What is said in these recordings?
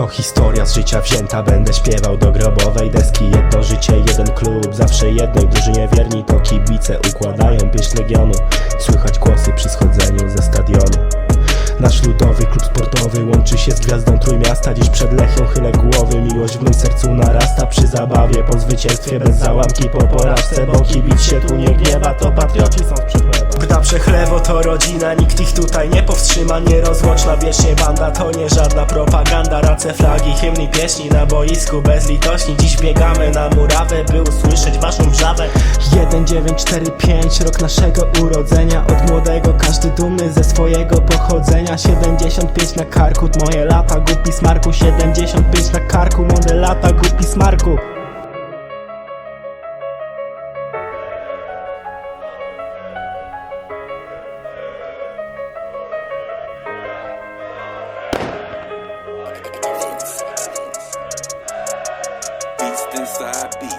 To historia z życia wzięta, będę śpiewał do grobowej deski. Jedno życie, jeden klub, zawsze jednej drużynie wierni. To kibice układają pieśń Legionu. Słychać głosy przy schodzeniu ze stadionu. Nasz ludowy sportowy łączy się z gwiazdą Trójmiasta. Dziś przed Lechią chylę głowy Miłość w mym sercu narasta. Przy zabawie Po zwycięstwie bez załamki, po porażce Bo kibic się tu nie gniewa, to patrioci są z przechlewa Gda przechlewo to rodzina, nikt ich tutaj nie powstrzyma. Nierozłączna wiecznie banda, to nie żadna propaganda. Race flagi, hymny, pieśni na boisku bezlitośni Dziś biegamy na murawę, by usłyszeć waszą wrzawę. 1945, rok naszego urodzenia. Od młodego każdy dumny ze swojego pochodzenia. 75 na karku, moje lata głupi smarku 75 na karku, młode lata głupi smarku Beats inside.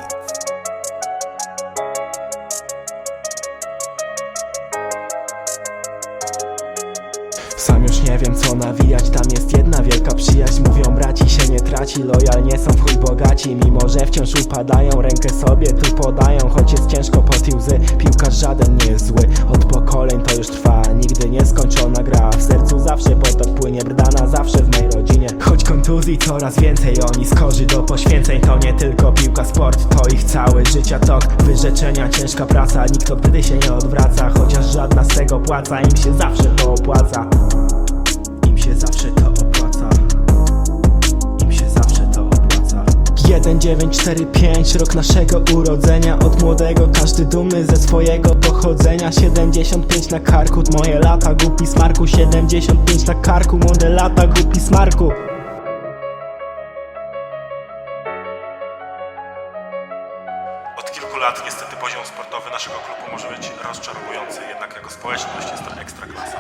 Nie wiem co nawijać, tam jest jedna wielka przyjaźń. Mówią braci się nie traci, lojalnie są w chuj bogaci. Mimo, że wciąż upadają, rękę sobie tu podają. Choć jest ciężko pod łzy, piłkarz żaden nie jest zły. Od pokoleń to już trwa, nigdy nieskończona gra. W sercu zawsze potok płynie, brdana zawsze w mej rodzinie. Choć kontuzji coraz więcej, oni skorzy do poświęceń. To nie tylko piłka, sport, to ich cały życia tok Wyrzeczenia, ciężka praca, nikt od gdy się nie odwraca Chociaż żadna z tego płaca, im się zawsze to opłaca się zawsze to opłaca. Im się zawsze to opłaca. 1945, rok naszego urodzenia. Od młodego każdy dumny ze swojego pochodzenia. 75 na karku, moje lata. Głupi smarku 75 na karku, młode lata głupi smarku. Od kilku lat niestety poziom sportowy naszego klubu może być rozczarowujący, jednak jako społeczność jest to ekstra klasa.